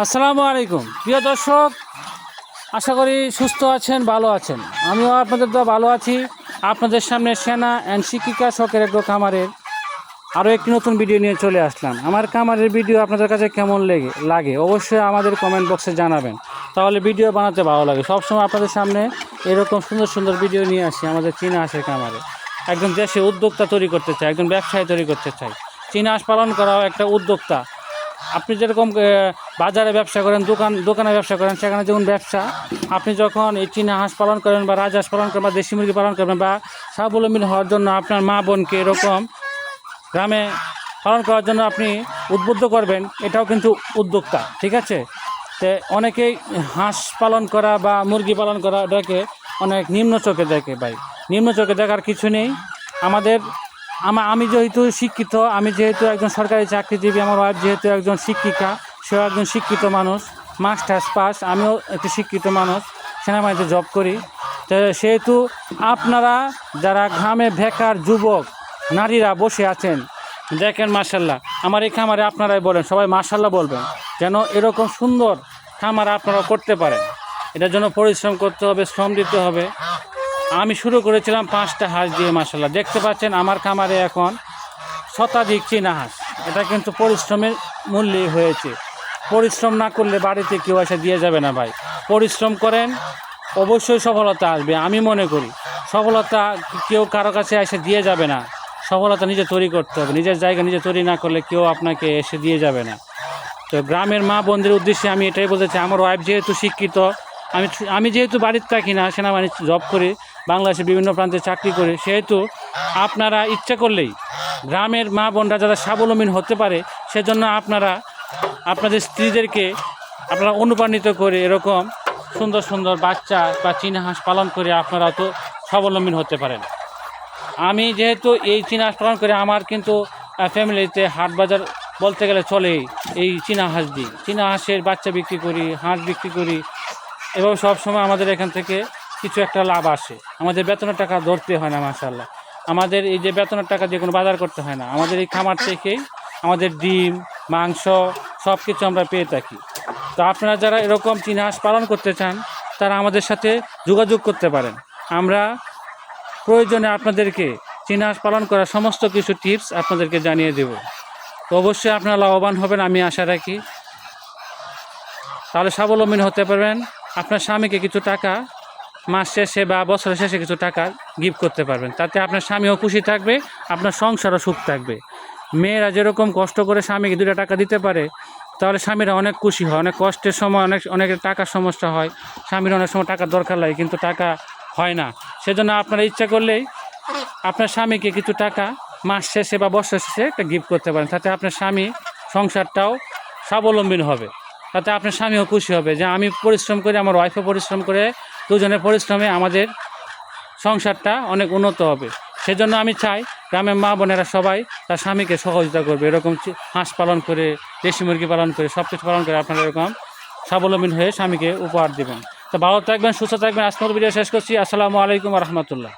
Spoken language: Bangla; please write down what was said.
আসসালামু আলাইকুম। প্রিয় দর্শক, আশা করি সুস্থ আছেন, ভালো আছেন। আমিও আপনাদের তো ভালো আছি। আপনাদের সামনে সেনা অ্যান্ড শিক্ষিকা শখের এগ্রো খামারের আরও একটি নতুন ভিডিও নিয়ে চলে আসলাম। আমার খামারের ভিডিও আপনাদের কাছে কেমন লেগে, লাগে অবশ্যই আমাদের কমেন্ট বক্সে জানাবেন। তাহলে ভিডিও বানাতে ভালো লাগে। সবসময় আপনাদের সামনে এরকম সুন্দর সুন্দর ভিডিও নিয়ে আসি আমাদের চীনা হাঁসের খামারে। একজন দেশে উদ্যোক্তা তৈরি করতে চায়, একজন ব্যবসায়ী তৈরি করতে চায়। চীনা হাঁস পালন করাও একটা উদ্যোক্তা। আপনি যেরকম বাজারে ব্যবসা করেন, দোকান, দোকানে ব্যবসা করেন, সেখানে যেমন ব্যবসা, আপনি যখন এই চীনা হাঁস পালন করেন বা রাজহাঁস পালন করেন বা দেশি মুরগি পালন করবেন বা স্বাবলম্বী হওয়ার জন্য আপনার মা বোনকে এরকম গ্রামে পালন করার জন্য আপনি উদ্বুদ্ধ করবেন, এটাও কিন্তু উদ্যোক্তা, ঠিক আছে? তো অনেকেই হাঁস পালন করা বা মুরগি পালন করা এটাকে অনেক নিম্ন চোখে দেখে ভাই। নিম্ন চোখে দেখার কিছু নেই। আমাদের, আমা, আমি যেহেতু শিক্ষিত, আমি যেহেতু একজন সরকারি চাকরিজীবী, আমার ওয়াইফ যেহেতু একজন শিক্ষিকা সেও একজন শিক্ষিত মানুষ, মাস্টার্স পাস, আমিও একটি শিক্ষিত মানুষ, সেনাবাহিনীতে জব করি। সেহেতু আপনারা যারা গ্রামে বেকার যুবক, নারীরা বসে আছেন, দেখেন মার্শাল্লাহ আমার এই খামারে আপনারাই বলেন, সবাই মার্শাল্লাহ বলবেন যেন এরকম সুন্দর খামার আপনারা করতে পারেন। এটার জন্য পরিশ্রম করতে হবে, শ্রম দিতে হবে। আমি শুরু করেছিলাম পাঁচটা হাঁস দিয়ে মার্শাল্লাহ দেখতে পাচ্ছেন আমার খামারে এখন শতাধিক চীনা হাঁস। এটা কিন্তু পরিশ্রমের মূল্যেই হয়েছে। পরিশ্রম না করলে বাড়িতে কেউ এসে দিয়ে যাবে না ভাই। পরিশ্রম করেন, অবশ্যই সফলতা আসবে, আমি মনে করি। সফলতা কেউ কারও কাছে এসে দিয়ে যাবে না। সফলতা নিজে তৈরি করতে হবে, নিজের জায়গা নিজে তৈরি না করলে কেউ আপনাকে এসে দিয়ে যাবে না। তো গ্রামের মা বোনদের উদ্দেশ্যে আমি এটাই বলতে চাই, আমার ওয়াইফ যেহেতু শিক্ষিত, আমি আমি যেহেতু বাড়িতে থাকি না, সেনাবাহিনী জব করি বাংলাদেশের বিভিন্ন প্রান্তে চাকরি করি, সেহেতু আপনারা ইচ্ছা করলেই গ্রামের মা বোনরা যারা স্বাবলম্বী হতে পারে, সেজন্য আপনারা আপনাদের স্ত্রীদেরকে আপনারা অনুপ্রাণিত করে এরকম সুন্দর সুন্দর বাচ্চা বা চীনা হাঁস পালন করে আপনারা তো স্বাবলম্বী হতে পারেন। আমি যেহেতু এই চীনা হাঁস পালন করে আমার কিন্তু ফ্যামিলিতে হাট বাজার বলতে গেলে চলেই এই চীনা হাঁস দিই চীনা হাঁসের বাচ্চা বিক্রি করি, হাঁস বিক্রি করি, এবং সবসময় আমাদের এখান থেকে কিছু একটা লাভ আসে। আমাদের বেতনের টাকা ধরতে হয় না মাসাল্লাহ আমাদের এই যে বেতনের টাকা দিয়ে কোনো বাজার করতে হয় না। আমাদের এই খামার থেকেই আমাদের ডিম, মাংস সব কিছু আমরা পেয়ে থাকি। তো আপনারা যারা এরকম চীনা হাঁস পালন করতে চান, তারা আমাদের সাথে যোগাযোগ করতে পারেন। আমরা প্রয়োজনে আপনাদেরকে চীনা হাঁস পালন করার সমস্ত কিছু টিপস আপনাদেরকে জানিয়ে দেব। তো অবশ্যই আপনারা লাভবান হবেন, আমি আশা রাখি। তাহলে স্বাবলম্বী হতে পারবেন। আপনার স্বামীকে কিছু টাকা মাস শেষে বা বছরের শেষে কিছু টাকা গিফট করতে পারবেন। তাতে আপনার স্বামীও খুশি থাকবে, আপনার সংসারও সুখ থাকবে। মেয়েরা যেরকম কষ্ট করে স্বামীকে দুটা টাকা দিতে পারে তাহলে স্বামীরা অনেক খুশি হয়, অনেক কষ্টের সময়, অনেক অনেকের টাকার সমস্যা হয়। স্বামীর অনেক সময় টাকার দরকার লাগে, কিন্তু টাকা হয় না। সেজন্য আপনারা ইচ্ছা করলেই আপনার স্বামীকে কিছু টাকা মাস শেষে বা বছর শেষে একটা গিফট করতে পারেন। তাতে আপনার স্বামী সংসারটাও স্বাবলম্বী হবে। তাতে আপনার স্বামীও খুশি হবে যে আমি পরিশ্রম করে, আমার ওয়াইফও পরিশ্রম করে, দুজনের পরিশ্রমে আমাদের সংসারটা অনেক উন্নত হবে। সেজন্য আমি চাই গ্রামের মা বোনেরা সবাই তার স্বামীকে সহযোগিতা করবে। এরকম হাঁস পালন করে, দেশি মুরগি পালন করে সব কিছু পালন করে আপনারা এরকম স্বাবলম্বী হয়ে স্বামীকে উপহার দেবেন। তো ভালো থাকবেন, সুস্থ থাকবেন। আজকের ভিডিও শেষ করছি। আসসালামু আলাইকুম রহমতুল্লাহ।